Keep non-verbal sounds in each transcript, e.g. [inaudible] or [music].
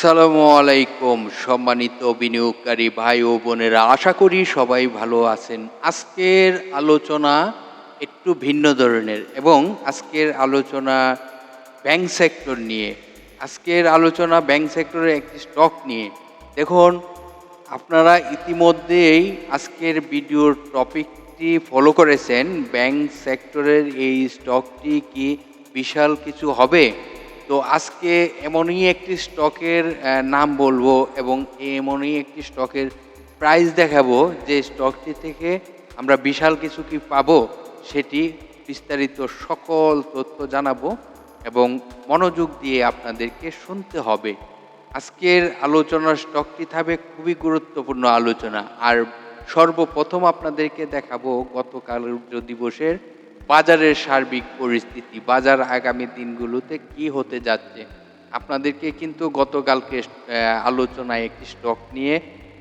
আসসালামু আলাইকুম, সম্মানিত বিনিয়োগকারী ভাই ও বোনেরা, আশা করি সবাই ভালো আছেন। আজকের আলোচনা একটু ভিন্ন ধরনের এবং আজকের আলোচনা ব্যাংক সেক্টর নিয়ে। আজকের আলোচনা ব্যাংক সেক্টরের একটি স্টক নিয়ে। দেখুন, আপনারা ইতিমধ্যেই আজকের ভিডিওর টপিকটি ফলো করেছেন। ব্যাংক সেক্টরের এই স্টকটি কি বিশাল কিছু হবে? তো আজকে এমনই একটি স্টকের নাম বলব এবং এমনই একটি স্টকের প্রাইস দেখাবো যে স্টকটি থেকে আমরা বিশাল কিছু কি পাবো সেটি বিস্তারিত সকল তথ্য জানাব এবং মনোযোগ দিয়ে আপনাদেরকে শুনতে হবে। আজকের আলোচনার স্টকটি থাকবে খুবই গুরুত্বপূর্ণ আলোচনা। আর সর্বপ্রথম আপনাদেরকে দেখাবো গতকাল দিবসের বাজারের সার্বিক পরিস্থিতি, বাজার আগামী দিনগুলোতে কি হতে যাচ্ছে? আপনাদেরকে কিন্তু গতকালকে আলোচনায় একটি স্টক নিয়ে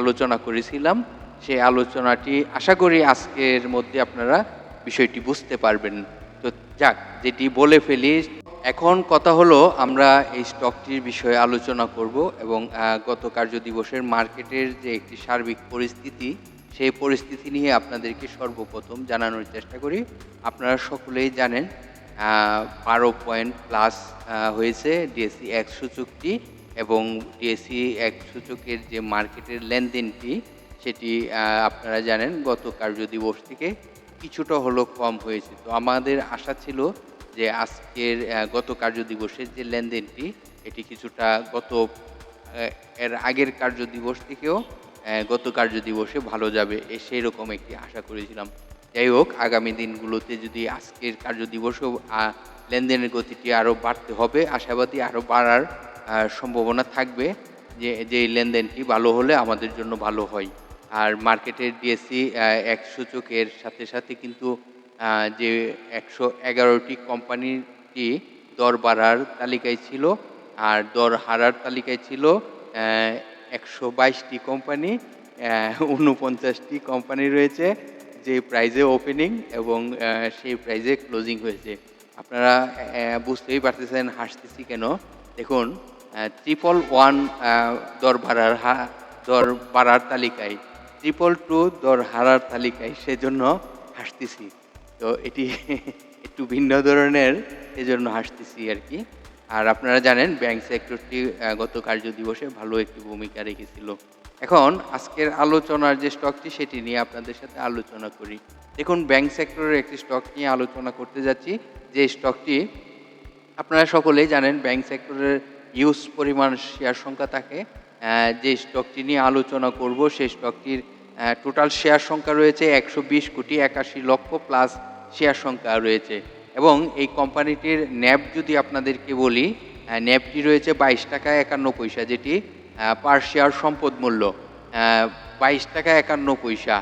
আলোচনা করেছিলাম। সেই আলোচনাটি আশা করি আজকের মধ্যে আপনারা বিষয়টি বুঝতে পারবেন। তো যাক, যেটি বলে ফেলি, এখন কথা হলো আমরা এই স্টকটির বিষয়ে আলোচনা করব এবং গত কার্য দিবসের মার্কেটের যে একটি সার্বিক পরিস্থিতি সেই পরিস্থিতি নিয়ে আপনাদেরকে সর্বপ্রথম জানানোর চেষ্টা করি। আপনারা সকলেই জানেন বারো পয়েন্ট প্লাস হয়েছে ডিএসসি এক সূচকটি এবং ডিএসসি এক সূচকের যে মার্কেটের লেনদেনটি সেটি আপনারা জানেন গত কার্য দিবস থেকে কিছুটা হলো কম হয়েছে। তো আমাদের আশা ছিল যে আজকের গত কার্য দিবসের যে লেনদেনটি, এটি কিছুটা গত এর আগের কার্য দিবস থেকেও গত কার্য দিবসে ভালো যাবে সেই রকম একটি আশা করেছিলাম। যাই হোক, আগামী দিনগুলোতে যদি আজকের কার্য দিবসেও লেনদেনের গতিটি আরও বাড়তে হবে, আশাবাদী আরও বাড়ার সম্ভাবনা থাকবে যে যে লেনদেনটি ভালো হলে আমাদের জন্য ভালো হয়। আর মার্কেটের ডিএসসি এক সূচকের সাথে সাথে কিন্তু যে একশো এগারোটি কোম্পানিটি দর বাড়ার তালিকায় ছিল, আর দর হারার তালিকায় ছিল একশো বাইশটি কোম্পানি উনপঞ্চাশটি কোম্পানি রয়েছে, যে প্রাইজে ওপেনিং এবং সেই প্রাইজে ক্লোজিং হয়েছে। আপনারা বুঝতেই পারতেছেন হাসতেছি কেন? দেখুন ট্রিপল ওয়ান দর বাড়ার হা- দর বাড়ার তালিকায় ট্রিপল টু দর হারার তালিকায় সেজন্য হাসতেছি। তো এটি [laughs] একটু ভিন্ন ধরনের এজন্য হাসতেছি আর কি। আর আপনারা জানেন, ব্যাংক সেক্টরটি গত কার্য দিবসে ভালো একটি ভূমিকা রেখেছিল। এখন আজকের আলোচনার যে স্টকটি, সেটি নিয়ে আপনাদের সাথে আলোচনা করি। দেখুন, ব্যাংক সেক্টরের একটি স্টক নিয়ে আলোচনা করতে যাচ্ছি। যে স্টকটি, আপনারা সকলেই জানেন, ব্যাংক সেক্টরের ইউজ পরিমাণ, শেয়ার সংখ্যা থাকে। যে স্টকটি নিয়ে আলোচনা করব, সেই স্টকটির টোটাল শেয়ার সংখ্যা রয়েছে একশো বিশ কোটি একাশি লক্ষ প্লাস শেয়ার সংখ্যা রয়েছে। এবং এই কোম্পানিটির ন্যাব যদি আপনাদেরকে বলি ন্যাবটি রয়েছে বাইশ টাকা একান্ন পয়সা, যেটি পার শেয়ার সম্পদ মূল্য বাইশ টাকা একান্ন পয়সা।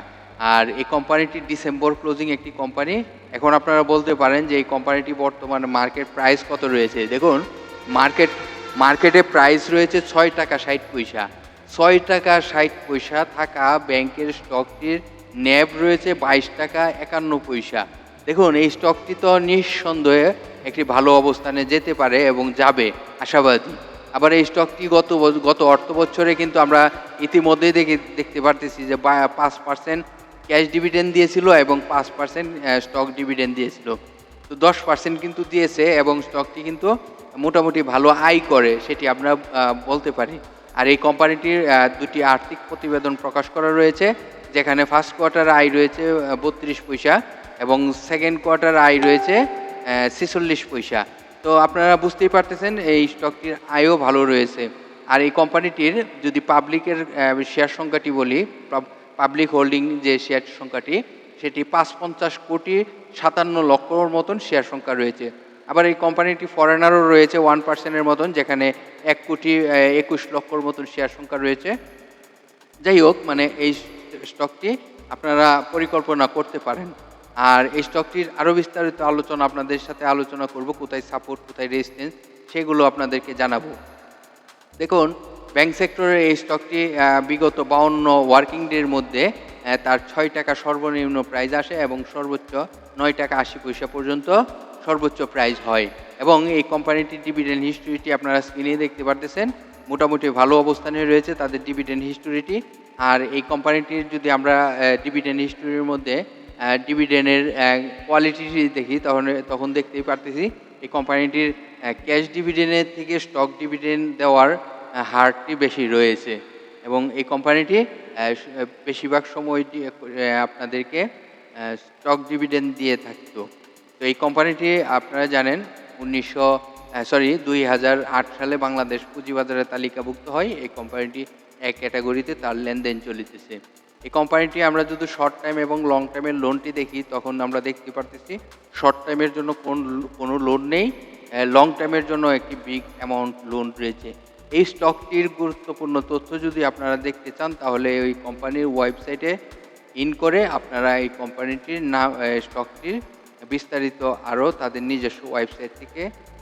আর এই কোম্পানিটি ডিসেম্বর ক্লোজিং একটি কোম্পানি। এখন আপনারা বলতে পারেন যে এই কোম্পানিটি বর্তমানে মার্কেট প্রাইস কত রয়েছে। দেখুন, মার্কেট, মার্কেটে প্রাইস রয়েছে ছয় টাকা ষাট পয়সা। ছয় টাকা ষাট পয়সা থাকা ব্যাংকের স্টকটির ন্যাব রয়েছে বাইশ টাকা একান্ন পয়সা। দেখুন, এই স্টকটি তো নিঃসন্দেহে একটি ভালো অবস্থানে যেতে পারে এবং যাবে, আশাবাদী। আবার এই স্টকটি গত গত অর্থ বছরে কিন্তু আমরা ইতিমধ্যেই দেখে, দেখতে পারতেছি যে পাঁচ পার্সেন্ট ক্যাশ ডিভিডেন্ড দিয়েছিল এবং পাঁচ পার্সেন্ট স্টক ডিভিডেন্ড দিয়েছিল। তো দশ পার্সেন্ট কিন্তু দিয়েছে এবং স্টকটি কিন্তু মোটামুটি ভালো আয় করে, সেটি আমরা বলতে পারি। আর এই কোম্পানিটির দুটি আর্থিক প্রতিবেদন প্রকাশ করা রয়েছে, যেখানে ফার্স্ট কোয়ার্টার আয় রয়েছে বত্রিশ পয়সা এবং সেকেন্ড কোয়ার্টার আয় রয়েছে ছেচল্লিশ পয়সা। তো আপনারা বুঝতেই পারতেছেন, এই স্টকটির আয়ও ভালো রয়েছে। আর এই কোম্পানিটির যদি পাবলিকের শেয়ার সংখ্যাটি বলি পাবলিক হোল্ডিং যে শেয়ার সংখ্যাটি, সেটি পাঁচ পঞ্চাশ কোটি সাতান্ন লক্ষর মতন শেয়ার সংখ্যা রয়েছে। আবার এই কোম্পানিটি ফরেনারও রয়েছে ওয়ান পার্সেন্টের মতন, যেখানে এক কোটি একুশ লক্ষর মতন শেয়ার সংখ্যা রয়েছে। যাই হোক মানে এই স্টকটি আপনারা পরিকল্পনা করতে পারেন। আর এই স্টকটির আরও বিস্তারিত আলোচনা আপনাদের সাথে আলোচনা করব, কোথায় সাপোর্ট কোথায় রেজিস্ট্যান্স সেগুলো আপনাদেরকে জানাব। দেখুন ব্যাংক সেক্টরের এই স্টকটি বিগত বাউন্ন ওয়ার্কিং ডের মধ্যে তার ছয় টাকা সর্বনিম্ন প্রাইজ আসে এবং সর্বোচ্চ নয় টাকা আশি পয়সা পর্যন্ত সর্বোচ্চ প্রাইজ হয়। এবং এই কোম্পানিটির ডিভিডেন্ড হিস্টোরিটি আপনারা স্ক্রিনে দেখতে পারতেছেন। মোটামুটি ভালো অবস্থানে রয়েছে তাদের ডিভিডেন্ড হিস্টোরিটি আর এই কোম্পানিটির যদি আমরা ডিভিডেন্ড হিস্টোরির মধ্যে ডিভিডেন্ডের কোয়ালিটি দেখি তখন তখন দেখতেই পারতেছি এই কোম্পানিটির ক্যাশ ডিভিডেন্ডের থেকে স্টক ডিভিডেন্ড দেওয়ার হারটি বেশি রয়েছে। এবং এই কোম্পানিটি বেশিরভাগ সময়টি আহ, আপনাদেরকে স্টক ডিভিডেন্ড দিয়ে থাকতো। তো এই কোম্পানিটি আপনারা জানেন উনিশশো সরি দুই হাজার আট সালে বাংলাদেশ পুঁজিবাজারে তালিকাভুক্ত হয়। এই কোম্পানিটি এক ক্যাটাগরিতে তার লেনদেন চলিতেছে। এই কোম্পানিটি আমরা যদি শর্ট টাইম এবং লং টাইমের লোনটি দেখি, তখন আমরা দেখতে পারতেছি শর্ট টাইমের জন্য কোন, কোনো লোন নেই লং টাইমের জন্য একটি বিগ অ্যামাউন্ট লোন রয়েছে। এই স্টকটির গুরুত্বপূর্ণ তথ্য যদি আপনারা দেখতে চান, তাহলে ওই কোম্পানির ওয়েবসাইটে ইন করে আপনারা এই কোম্পানিটির নাম স্টকটির বিস্তারিত আরও তাদের নিজস্ব ওয়েবসাইট থেকে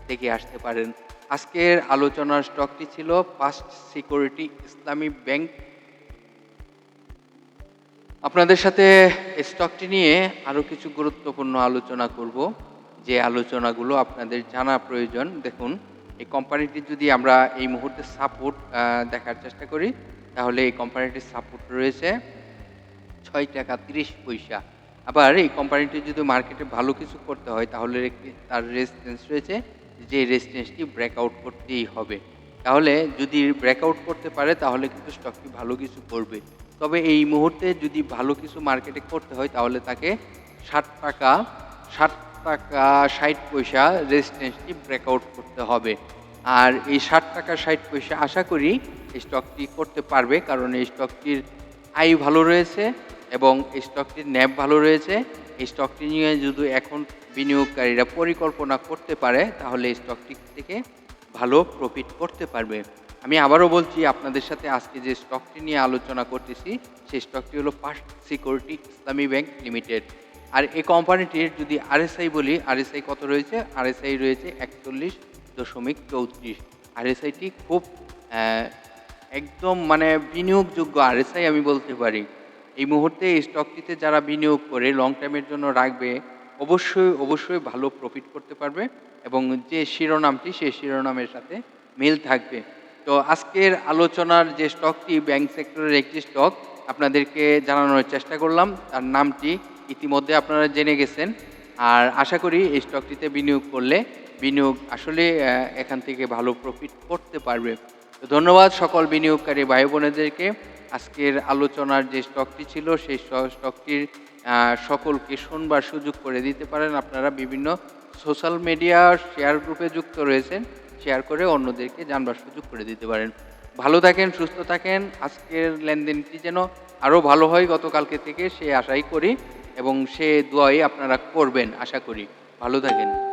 দেখে আসতে পারেন। আজকের আলোচনার স্টকটি ছিল ফার্স্ট সিকিউরিটি ইসলামী ব্যাংক আপনাদের সাথে স্টকটি নিয়ে আরও কিছু গুরুত্বপূর্ণ আলোচনা করব। যে আলোচনাগুলো আপনাদের জানা প্রয়োজন, দেখুন, এই কোম্পানিটি যদি আমরা এই মুহূর্তে সাপোর্ট দেখার চেষ্টা করি, তাহলে এই কোম্পানিটির সাপোর্ট রয়েছে ছয় টাকা তিরিশ পয়সা। আবার এই কোম্পানিটি যদি মার্কেটে ভালো কিছু করতে হয়, তাহলে তার রেজিস্ট্যান্স রয়েছে, যে রেজিস্ট্যান্সটি ব্রেকআউট করতেই হবে। তাহলে যদি ব্রেকআউট করতে পারে, তাহলে কিন্তু স্টকটি ভালো কিছু করবে। তবে এই মুহূর্তে যদি ভালো কিছু মার্কেটে করতে হয়, তাহলে তাকে ষাট টাকা ষাট টাকা ষাট পয়সা রেজিস্ট্যান্সটি ব্রেকআউট করতে হবে। আর এই ষাট টাকা, ষাট পয়সা আশা করি এই স্টকটি করতে পারবে, কারণ এই স্টকটির আয় ভালো রয়েছে এবং এই স্টকটির ন্যাপ ভালো রয়েছে। এই স্টকটি নিয়ে যদি এখন বিনিয়োগকারীরা পরিকল্পনা করতে পারে, তাহলে এই স্টকটি থেকে ভালো প্রফিট করতে পারবে। আমি আবারও বলছি, আপনাদের সাথে আজকে যে স্টকটি নিয়ে আলোচনা করতেছি, সেই স্টকটি হলো first security Islami bank limited আর এই কোম্পানিটির যদি আরএসআই বলি আরএসআই কত রয়েছে? আরএসআই রয়েছে একচল্লিশ দশমিক চৌত্রিশ। আরএসআইটি খুব একদম মানে বিনিয়োগযোগ্য আরএসআই আমি বলতে পারি। এই মুহূর্তে এই স্টকটিতে যারা বিনিয়োগ করে লং টাইমের জন্য রাখবে অবশ্যই অবশ্যই ভালো প্রফিট করতে পারবে এবং যে শিরোনামটি সেই শিরোনামের সাথে মিল থাকবে। তো আজকের আলোচনার যে স্টকটি ব্যাংক সেক্টরের একটি স্টক আপনাদেরকে জানানোর চেষ্টা করলাম। তার নামটি ইতিমধ্যে আপনারা জেনে গেছেন। আর আশা করি এই স্টকটিতে বিনিয়োগ করলে বিনিয়োগ আসলে এখান থেকে ভালো প্রফিট করতে পারবে। তো ধন্যবাদ সকল বিনিয়োগকারী ভাই বোনেদেরকে আজকের আলোচনার যে স্টকটি ছিল, সেই স্টকটির সকলকে শোনবার সুযোগ করে দিতে পারেন। আপনারা বিভিন্ন সোশ্যাল মিডিয়া শেয়ার গ্রুপে যুক্ত রয়েছেন, শেয়ার করে অন্যদেরকে জানবার সুযোগ করে দিতে পারেন। ভালো থাকেন, সুস্থ থাকেন। আজকের লেনদেনটি যেন আরও ভালো হয় গতকালকে থেকে, সে আশাই করি এবং সে দোয়াই আপনারা করবেন, আশা করি। ভালো থাকেন।